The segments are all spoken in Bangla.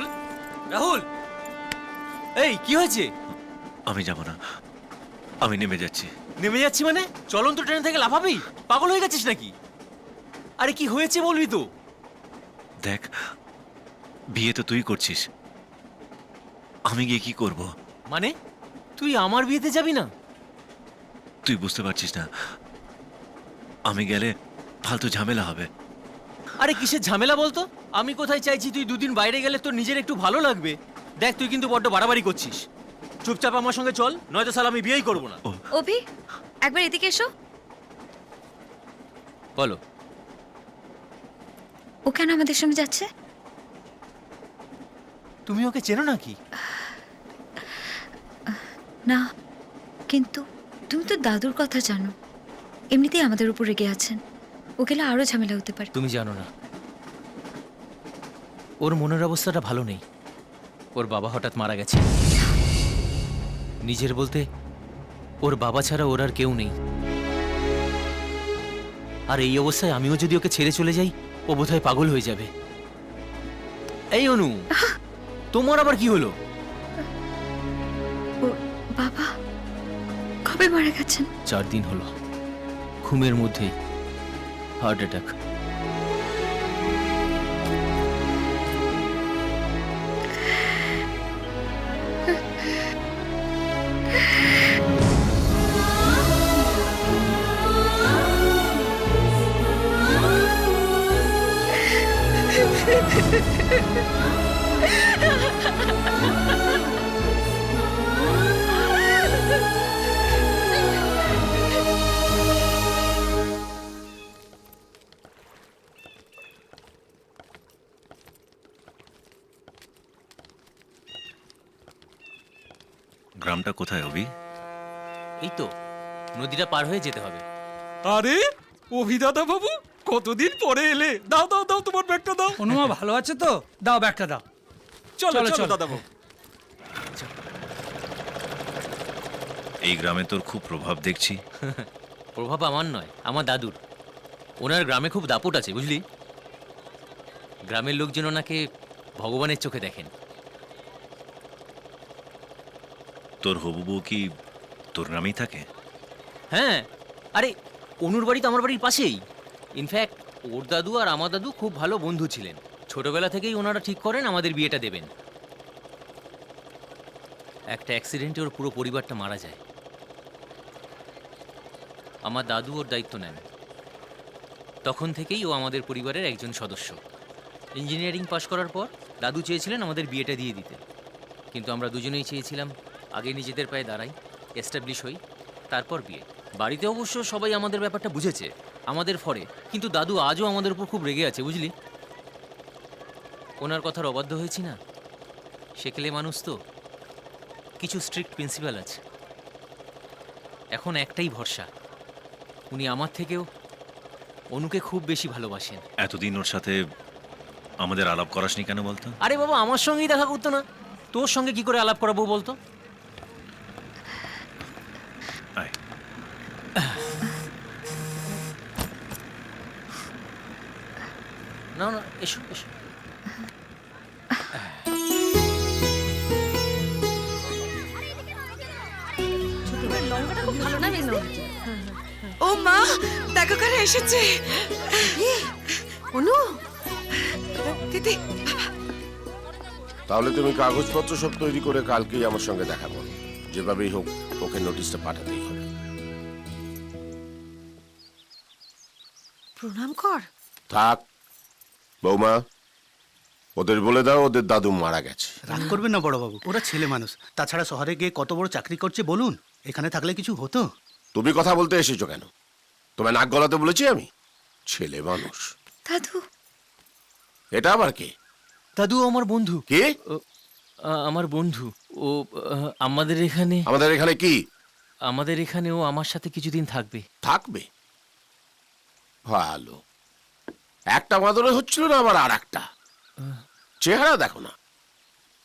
রাহুল? রাহুল? এই কি হয়েছে? আমি যাব না। আমি নেমে যাচ্ছি। নেমে যাচ্ছি মানে? চলন্ত ট্রেন থেকে লাফাবি? পাগল হয়ে গেছিস নাকি? আরে কি হয়েছে বলবি তো? দেখ বিয়ে তো তুই করছিস। আমি গিয়ে কি করব? মানে? তুই আমার বিয়েতে যাবি না? তুই বুঝতে পারছিস না। আমি গেলে ফালতু ঝামেলা হবে। আরে কিসের ঝামেলা বলতো? আমি কোথায় চাইছি তুই দুদিন বাইরে গেলে তোর নিজের একটু ভালো লাগবে। দেখ তুই কিন্তু বড্ড বাড়াবাড়ি করছিস। চুপচাপ আমার সঙ্গে চল নয়তো সাল আমি বিয়েই করব না। অভি একবার এদিকে এসো। বলো। ও কেন আমাদের সঙ্গে যাচ্ছে? তুমি ওকে চেনো নাকি? না কিন্তু তুমি তো দাদুর কথা জানো। এমনিতেই আমাদের উপর রেগে আছেন। ও গেলে আরও ঝামেলা হতে পারে। তুমি জানো না। ওর মনের অবস্থাটা ভালো নেই। ওর বাবা হঠাৎ মারা গেছে। নিজের বলতে ওর বাবা ছাড়া ওর আর কেউ নেই। আর এই অবস্থায় আমিও যদি ওকে ছেড়ে চলে যাই ও বোধহয় পাগল হয়ে যাবে। এই অনু তোমার আবার কি হলো? ও বাবা কবে মারা গেছেন? চার দিন হলো। ঘুমের মধ্যেই হার্ট অ্যাটাক গ্রামটা কোথায় অভি? এই তো নদীটা পার হয়ে যেতে হবে। আরে অভিদাদা বাবু কতদিন পরে এলে? দাও দাও দাও তোমার ব্যাগটা দাও। অনুমা ভালো আছে তো? দাও ব্যাগটা দাও। চলো চলো, চলো চলো। দাদা বাবু। এই গ্রামে তোর খুব প্রভাব দেখছি। প্রভাব আমার নয় আমার দাদুর। ওনার গ্রামে খুব দাপট আছে বুঝলি? গ্রামের লোকজন ওনাকে ভগবানের চোখে দেখেন। তোর হবু বউ কি তোর গ্রামেই থাকে? হ্যাঁ। আরে, অনুর বাড়ি তো আমার বাড়ির পাশেই। ইনফ্যাক্ট ওর দাদু আর আমার দাদু খুব ভালো বন্ধু ছিলেন। ছোটবেলা থেকেই ওনারা ঠিক করেন আমাদের বিয়েটা দেবেন। একটা অ্যাক্সিডেন্টে ওর পুরো পরিবারটা মারা যায়। আমার দাদু ওর দায়িত্ব নেন। তখন থেকেই ও আমাদের পরিবারের একজন সদস্য। ইঞ্জিনিয়ারিং পাশ করার পর দাদু চেয়েছিলেন আমাদের বিয়েটা দিয়ে দিতে। কিন্তু আমরা দুজনেই চেয়েছিলাম আগে নিজেদের পায়ে দাঁড়াই এস্টাবলিশ হই তারপর বিয়ে। বাড়িতে অবশ্য সবাই আমাদের ব্যাপারটা বুঝেছে আমাদের ফরে। কিন্তু দাদু আজও আমাদের উপর খুব রেগে আছে বুঝলি? ওনার কথার অবাধ্য হয়েছি না? সেকেলে মানুষ তো। কিছু স্ট্রিক্ট প্রিন্সিপাল আছে। এখন একটাই ভরসা। উনি আমার থেকেও অনুকে খুব বেশি ভালোবাসেন। এতদিন ওর সাথে আমাদের আলাপ করাসনি কেন বলতো? আরে বাবা আমার সঙ্গেই দেখা করতো না। তোর সঙ্গে কি করে আলাপ করাবো বলতো? না না এসো এসো ও মা দেখো কারা এসেছে। অনু। দিদি তাহলে তুমি কাগজপত্র সব তৈরি করে কালকেই আমার সঙ্গে দেখা করো। যেভাবেই হোক ওকে নোটিশটা পাঠাতেই হবে। প্রণাম কর। থাক। বৌমা ওদের বলে দাও ওদের দাদু মারা গেছে। রাগ করবেন না বড়বাবু ওরা ছেলে মানুষ। তাছাড়া শহরে গিয়ে কত বড় চাকরি করছে বলুন এখানে থাকলে কিছু হতো? তুমি কথা বলতে এসেছ কেন? তোমায় নাক গলাতে বলেছি আমি? ছেলে মানুষ। দাদু। এটা আবার কে? দাদু আমার বন্ধু। কে? আ, আমার বন্ধু। ও আ, আমাদের এখানে আমাদের এখানে কি? আমাদের এখানে ও আমার সাথে কিছুদিন থাকবে। থাকবে? ভালো। একটা মাদরে হচ্ছিল না আবার আর একটা চেহারা দেখো না।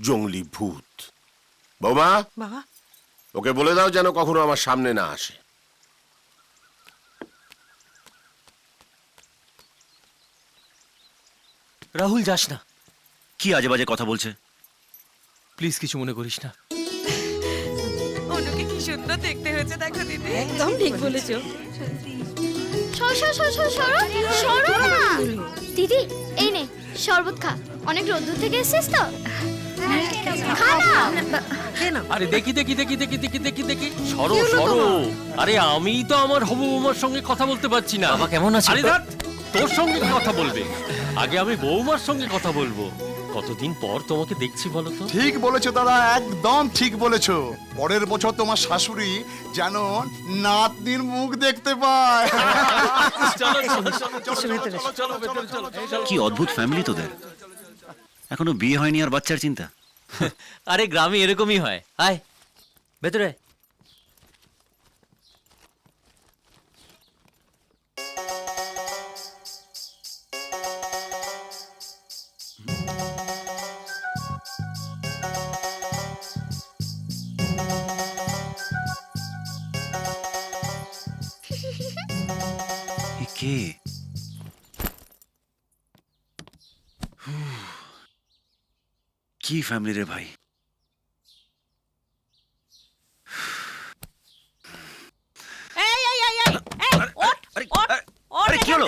জঙ্গলি ভূত। বৌমা বাবা। ওকে বলে দাও যেন কখনো আমার সামনে না আসে। রাহুল যাস না। কি আজে বাজে কথা বলছে? প্লিজ কিছু মনে করিস না। অনুকে কি সুন্দর দেখতে হয়েছে দেখো দিদি। একদম ঠিক বলেছ। সর সর সর সরো সরো না। দিদি এই নে শরবত খা। অনেক রোদ্দুর থেকে এসেছিস তো? খা না। আরে দেখি দেখি দেখি দেখি দেখি দেখি দেখি। সরো সরো। আরে আমি তো আমার হবু বৌমার সঙ্গে কথা বলতে পারছি না। বাবা কেমন আছে? আরে তোর সঙ্গে কথা বলবে। আগে আমি বৌমার সঙ্গে কথা বলব। কতদিন পর তোমাকে দেখছি বলো তো? ঠিক বলেছ দাদা একদম ঠিক বলেছ। পরের বছর তোমার শাশুড়ি যেন নাতনির মুখ দেখতে পায়। কি অদ্ভুত ফ্যামিলি তোদের। এখনও বিয়ে হয়নি আর বাচ্চার চিন্তা। আরে গ্রামে এরকমই হয়। আয় ভেতরে। কে? কি ফ্যামিলি রে ভাই? এই এই এই এই এই ওঠ ওঠ ওঠ আরে, কি হলো?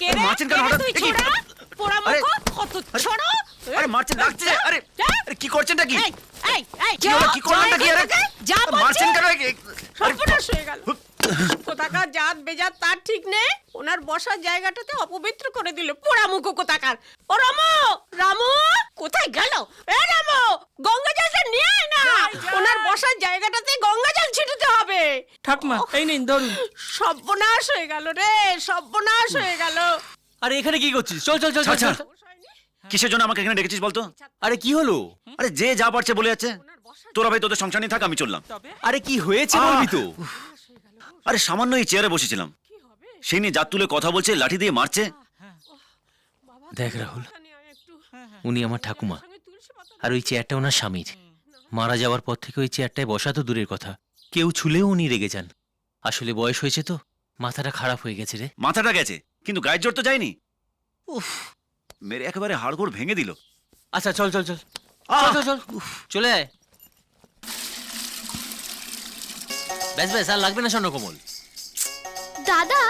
কে রে? মারছেন কেন হঠাৎ? ছোড়া? পোড়া মুখ কত ছোড়ো? আরে মারছেন ডাকছে। আরে। আরে কি করছেনটা কি এই এই এই কি হলো? কি করলেনটা কি আরে যা মারছেন কেন সর্বনাশ হয়ে গেল। কোথাকার জাত বেজাত তার ঠিক নেই। ওনার বসার জায়গাটাতে অপবিত্র করে দিল। পোড়া মুখো কোথাকার? ও রামু! রামু! কোথায় গেল? এ রামু! গঙ্গা জলটা নিয়ে আয় না! ওনার বসার জায়গাটাতে গঙ্গা জল ছিটাতে হবে। ঠাকমা এই নিন ধরুন। সর্বনাশ হয়ে গেল রে সর্বনাশ হয়ে গেল। আরে এখানে কি করছিস? চল চল চল চল, কিসের জন্য আমাকে এখানে ডেকেছিস বলতো? আরে কি হলো? আরে যে যা পারছে বলে যাচ্ছে। তোরা ভাই তোদের সংসার নিয়ে থাক আমি চললাম। আরে কি হয়েছে বলবি তো? আরে সামান্য এই চেয়ারে বসেছিলাম। সেই নিয়ে জাত তুলে কথা বলছে লাঠি দিয়ে মারছে। দেখ রাহুল উনি আমার ঠাকুমা। আর ওই চেয়ারটা ওনার স্বামীর। মারা যাওয়ার পর থেকে ওই চেয়ারটায় বসা তো দূরের কথা। কেউ ছুলেও উনি রেগে যান। আসলে বয়স হয়েছে তো মাথাটা খারাপ হয়ে গেছে রে। মাথাটা গেছে কিন্তু গায়ের জোর তো যায়নি। উফ। মেরে একেবারে হাড়গোড় ভেঙে দিল। আচ্ছা চল চল চল। আহ! চল চল চল। চলে আয়। ব্যাস ব্যাস আর লাগবে না স্বর্ণকমল। দাদা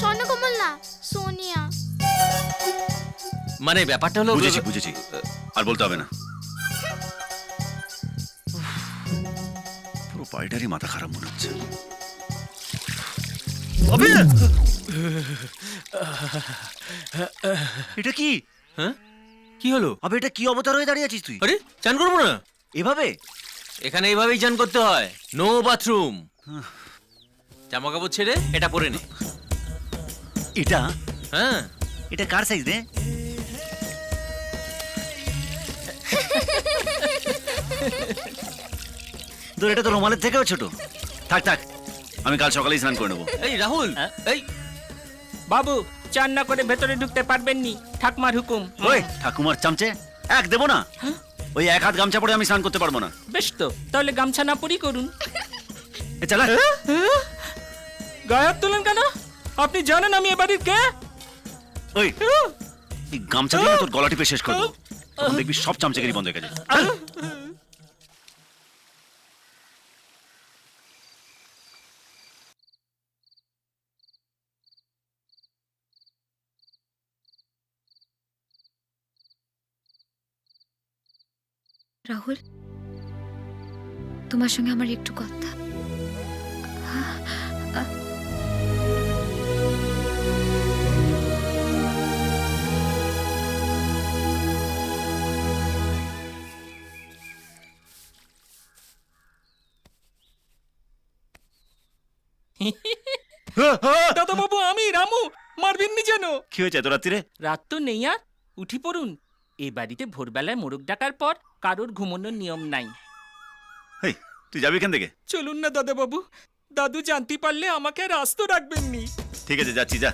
স্বর্ণকমল না সোনিয়া। মানে ব্যাপারটা হলো বুঝেছি বুঝেছি। আর বলতে হবে না। পুরো পাল্টারই মাথা খারাপ মনে হচ্ছে। এটা কি? হ্যাঁ? কি হলো? আবে এটা কি অবতার হয়ে দাঁড়িয়ে আছিস তুই? আরে চান করব না। এভাবে? এখানে এইভাবেই চান করতে হয়। নো বাথরুম জামা কাপড় ছেড়ে এটা পরে নে। এটা? হ্যাঁ। এটা কার সাইজ রে? তোর এটা তো রুমালের থেকেও ছোট। থাক থাক আমি কাল সকালেই স্নান করে নেব। এই রাহুল এই। বাবু চান না করে ভেতরে ঢুকতে পারবেন নি ঠাকমার হুকুম। ওই ঠাকুমার চামচে এক দেবো না। ওই এক হাত গামছা পরে আমি স্নান করতে পারব না। বেশ তো তাহলে গামছা না পরি করুন। এ চালা। গায়ে হাত তোলেন কেন? আপনি জানেন আমি এ বাড়ির কে? ওই এই গামছা দিয়ে না তোর গলা টিপে শেষ করব তখন দেখবি সব চামচাগিরি বন্ধ হয়ে গেছে। রাহুল? তোমার সঙ্গে আমার একটু কথা। দাদা বাবু আমি রামু। মারবেননি যেন। কি হয়েছে এত রাত্রিরে রাত তো নেই আর। উঠি পড়ুন। এই বাড়িতে ভোরবেলায় মোরগ ডাকার পর কারোর ঘুমানোর নিয়ম নাই। এই তুই যাবি এখান থেকে? চলুন না দাদা বাবু দাদু জানতে পারলে আমাকে আর আস্ত রাখবেননি ঠিক আছে যাচ্ছি যা।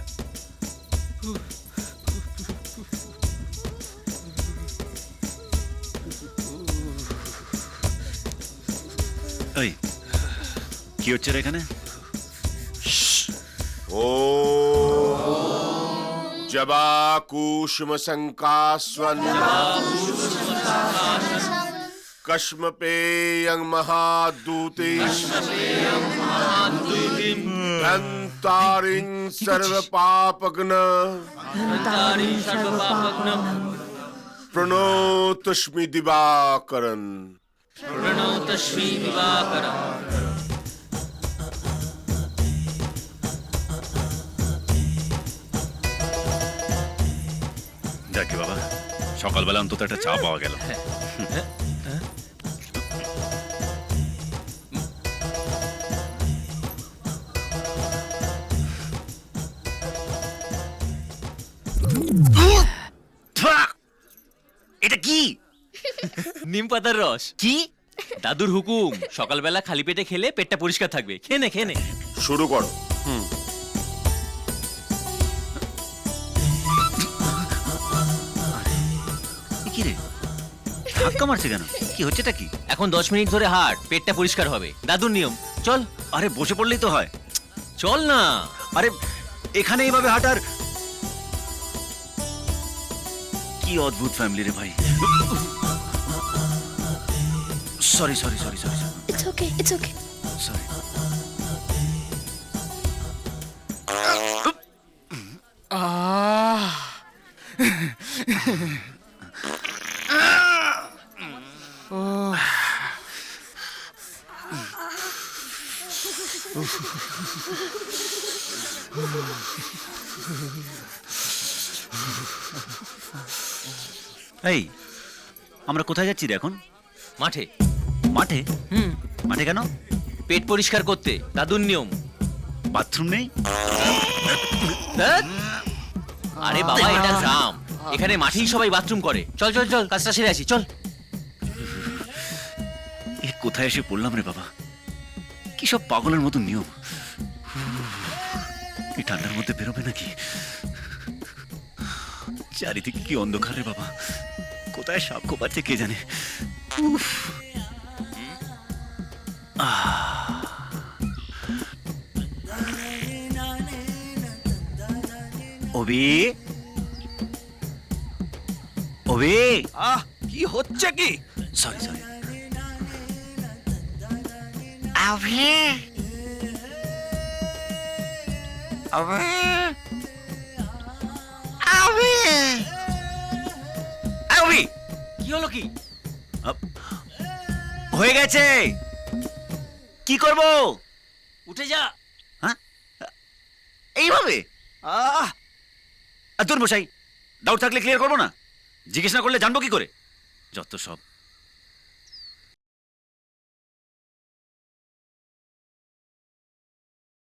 ওই কি হচ্ছে রে এখানে? ও जबाकूष्म संकास्वन कश्म पेयं महादूति। धन्तारिं सर्वपापग्न प्रणोतस्मि दिवाकरन्। प्रणोतस्मि दिवाकरन्। যাকে বাবা? সকালবেলা অন্তত একটা চা পাওয়া গেল। এটা কি? নিম পাতার রস। কি? দাদুর হুকুম সকালবেলা খালি পেটে খেলে পেটটা পরিষ্কার থাকবে। খেনে খেনে শুরু করো। এ ধাক্কা মারছে কেন? কি হচ্ছেটা কি? এখন দশ মিনিট ধরে হাট পেটটা পরিষ্কার হবে। দাদুর নিয়ম। চল আরে বসে পড়লেই তো হয়। চল না। আরে এখানে এইভাবে হাঁটার কি অদ্ভুত ফ্যামিলি রে ভাই। Sorry sorry sorry sorry it's okay it's okay sorry এই আমরা কোথায় যাচ্ছি রে এখন? মাঠে। মাঠে? হুম। মাঠে কেন? পেট পরিষ্কার করতে দাদুর নিয়ম। বাথরুম নেই? ধ্যাৎ। আরে বাবা এটা গ্রাম এখানে মাঠেই সবাই বাথরুম করে। চল চল চল কাজটা সেরে আসি চল। এ কোথায় এসে পড়লাম রে বাবা? কি সব পাগলের মতো নিয়ম? এই ঠান্ডার মধ্যে বেরোবে নাকি? চারিদিকে কি অন্ধকার রে বাবা? কোথায় সাপ কোপাচ্ছে কে জানে? উফ। অবি অবি আহ কি হচ্ছে কি? সরি সরি अभी আমি আমি কি হলো কি? হয়ে গেছে। কি করব? উঠে যা। হ্যাঁ? এইভাবে? আহ! দূর বসাই ডাউট থাকলে ক্লিয়ার করব না। জিজ্ঞেস না করলে জানব কি করে? যত সব